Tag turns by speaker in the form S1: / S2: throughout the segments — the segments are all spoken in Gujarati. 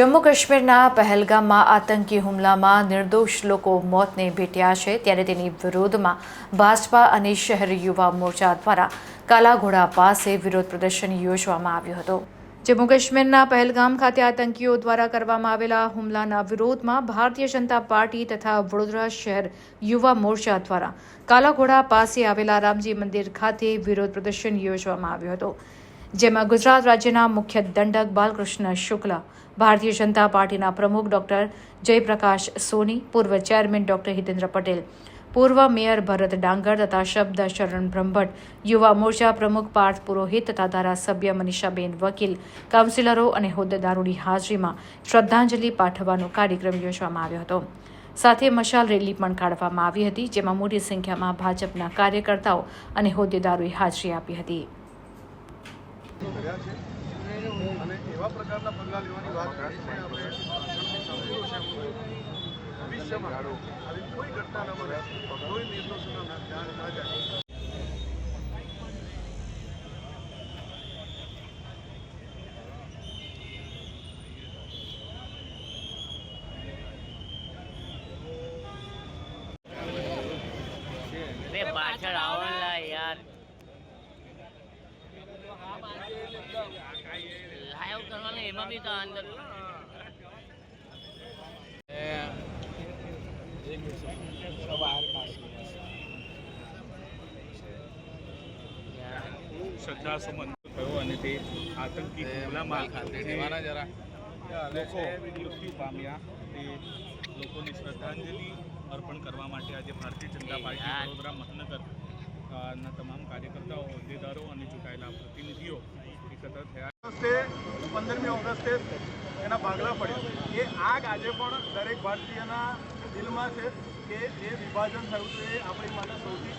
S1: જમ્મુ કાશ્મીરના પહેલગામમાં આતંકી હુમલામાં નિર્દોષ લોકો મોતને ભેટ્યા છે ત્યારે તેની વિરોધમાં ભાજપા અને શહેર યુવા મોરચા દ્વારા કાલાઘોડા પાસે વિરોધ પ્રદર્શન યોજવામાં આવ્યું હતું. જમ્મુ કાશ્મીરના પહેલગામ ખાતે આતંકીઓ દ્વારા કરવામાં આવેલા હુમલાના વિરોધમાં ભારતીય જનતા પાર્ટી તથા વડોદરા શહેર યુવા મોરચા દ્વારા કાલાઘોડા પાસે આવેલા રામજી મંદિર ખાતે વિરોધ પ્રદર્શન યોજવામાં આવ્યું હતું. જેમાં ગુજરાત રાજ્યના મુખ્ય દંડક બાલકૃષ્ણ શુક્લા, ભારતીય જનતા પાર્ટીના પ્રમુખ ડોક્ટર જયપ્રકાશ સોની, પૂર્વ ચેરમેન ડોક્ટર હિતેન્દ્ર પટેલ, પૂર્વ મેયર ભરત ડાંગર તથા શબ્દ શરણ બ્રહ્મભટ્ટ, યુવા મોરચા પ્રમુખ પાર્થ પુરોહિત તથા ધારાસભ્ય મનીષાબેન વકીલ, કાઉન્સિલરો અને હોદ્દેદારોની હાજરીમાં શ્રદ્ધાંજલિ પાઠવવાનો કાર્યક્રમ યોજવામાં આવ્યો હતો. સાથે મશાલ રેલી પણ કાઢવામાં આવી હતી, જેમાં મોટી સંખ્યામાં ભાજપના કાર્યકર્તાઓ અને હોદ્દેદારોએ હાજરી આપી હતી.
S2: કર્યા છે. અને એવા પ્રકારના પગલાં લેવાની વાત કરી છે આપણે. ભવિષ્યમાં આવી કોઈ ઘટના ન બને. કોઈ નિર્દોષોના ધ્યાન ના જાય.
S3: પાછળ આવો. કરવાનું એમાં બી તો અંદર
S4: થયો અને તે આતંકી હુમલામાં લોકો મૃત્યુ પામ્યા. તે લોકોની શ્રદ્ધાંજલિ અર્પણ કરવા માટે આજે ભારતીય જનતા પાર્ટી વડોદરા મહાનગર ના તમામ કાર્યકર્તાઓ હોદ્દેદારો અને ચૂંટાયેલા પ્રતિનિધિઓ એકત્ર થયા.
S2: પંદરમી ઓગસ્ટે એના ભાગલા પડ્યા. એ આગ આજે પણ દરેક ભારતીયના દિલમાં છે કે જે વિભાજન થયું હતું એ આપણી માટે સૌથી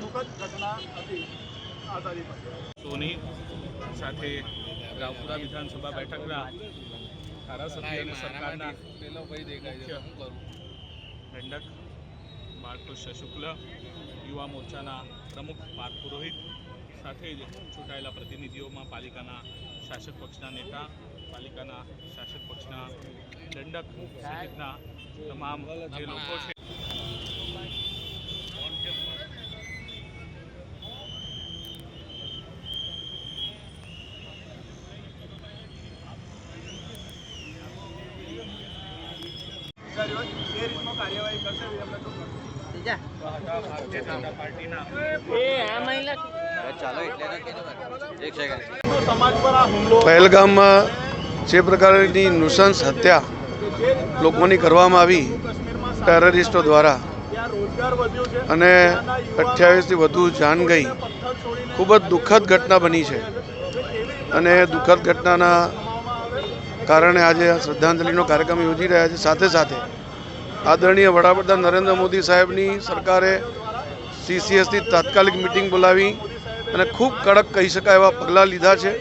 S2: દુઃખદ ઘટના હતી આઝાદી પછી
S4: સોની સાથે રાવપુરા વિધાનસભા બેઠકના ધારાસભ્ય અને સરકારના મુખ્ય દંડક બાળકૃષ્ણ શુક્લ યુવા મોરચાના પ્રમુખ પાર્થ પુરોહિત સાથે જ ચૂંટાયેલા પ્રતિનિધિઓમાં પાલિકાના શાસક પક્ષના નેતા, પાલિકાના શાસક પક્ષના દંડક સહિતના તમામ જે લોકો છે.
S2: એ કાર્યવાહી કરશે એવી અમને તો
S5: પહેલગામમાં જે પ્રકારની નુસંસ હત્યા લોકોની કરવામાં આવી ટેરરિસ્ટો દ્વારા અને અઠ્યાવીસથી વધુ જાન ગઈ ખૂબ જ દુઃખદ ઘટના બની છે. અને દુઃખદ ઘટનાના કારણે આજે શ્રદ્ધાંજલિનો કાર્યક્રમ યોજી રહ્યા છે. સાથે સાથે આદરણીય વડાપ્રધાન નરેન્દ્ર મોદી સાહેબની સરકારે સીસીએસની તાત્કાલિક મિટિંગ બોલાવી અને ખૂબ કડક કહી શકાય એવા પગલાં લીધા છે.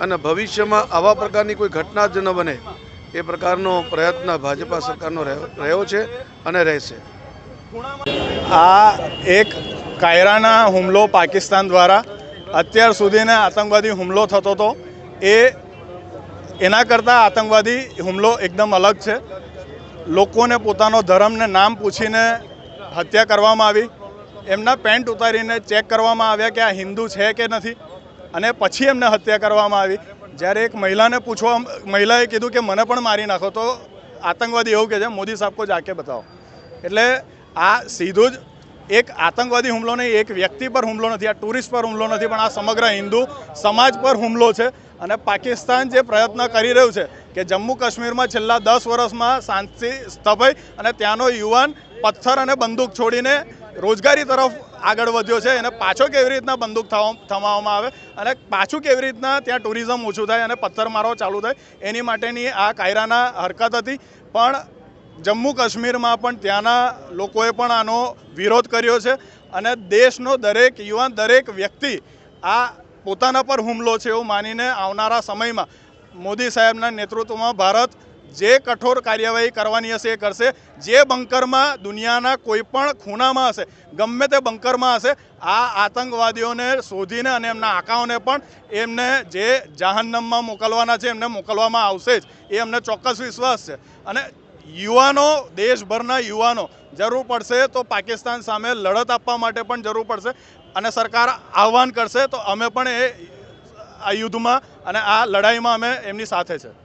S5: અને ભવિષ્યમાં આવા પ્રકારની કોઈ ઘટના જ ન બને એ પ્રકારનો પ્રયત્ન ભાજપા સરકારનો રહ્યો છે અને રહેશે.
S6: આ એક કાયરાના હુમલો પાકિસ્તાન દ્વારા અત્યાર સુધીને આતંકવાદી હુમલો થતો હતો. એ, એના કરતાં આતંકવાદી હુમલો એકદમ અલગ છે. લોકોને પોતાનો ધર્મને નામ પૂછીને હત્યા કરવામાં આવી. એમના પેન્ટ ઉતારીને ચેક કરવામાં આવ્યા કે આ હિન્દુ છે કે નથી અને પછી એમને હત્યા કરવામાં આવી. જ્યારે એક મહિલાને પૂછવા મહિલાએ કીધું કે મને પણ મારી નાખો, તો આતંકવાદી એવું કહે છે, મોદી સાહેબ કો જાકે બતાવો. એટલે આ સીધું જ એક આતંકવાદી હુમલો નહીં, એક વ્યક્તિ પર હુમલો નથી, આ ટુરિસ્ટ પર હુમલો નથી, પણ આ સમગ્ર હિન્દુ સમાજ પર હુમલો છે. અને પાકિસ્તાન જે પ્રયત્ન કરી રહ્યું છે કે જમ્મુ કાશ્મીરમાં છેલ્લા દસ વર્ષમાં શાંતિ સ્થપાઈ અને ત્યાંનો યુવાન પથ્થર અને બંદૂક છોડીને રોજગારી તરફ આગળ વધ્યો છે એને પાછો કેવી રીતના બંદૂક થવા- થમાવવામાં આવે અને પાછું કેવી રીતના ત્યાં ટુરિઝમ ઓછું થાય અને પથ્થરમારો ચાલુ થાય, એની માટેની આ કાયરાના હરકત હતી. પણ જમ્મુ કાશ્મીરમાં પણ ત્યાંના લોકોએ પણ આનો વિરોધ કર્યો છે અને દેશનો દરેક યુવાન, દરેક વ્યક્તિ આ પોતાના પર હુમલો છે એવું માનીને આવનારા સમયમાં મોદી સાહેબના નેતૃત્વમાં ભારત જે કઠોર કાર્યવાહી કરવાની હશે એ કરશે. જે બંકરમાં દુનિયાના કોઈ પણ ખૂણામાં હશે, ગમે તે બંકરમાં હશે, આ આતંકવાદીઓને શોધીને અને એમના આકાઓને પણ એમને જે જહાન્નમમાં મોકલવાના છે, એમને મોકલવામાં આવશે જ. એ અમને ચોક્કસ વિશ્વાસ છે. અને યુવાનો, દેશભરના યુવાનો, જરૂર પડશે તો પાકિસ્તાન સામે લડત આપવા માટે પણ જરૂર પડશે અને સરકાર આહવાન કરશે તો અમે પણ એ આ યુદ્ધમાં અને આ લડાઈમાં અમે એમની સાથે છે.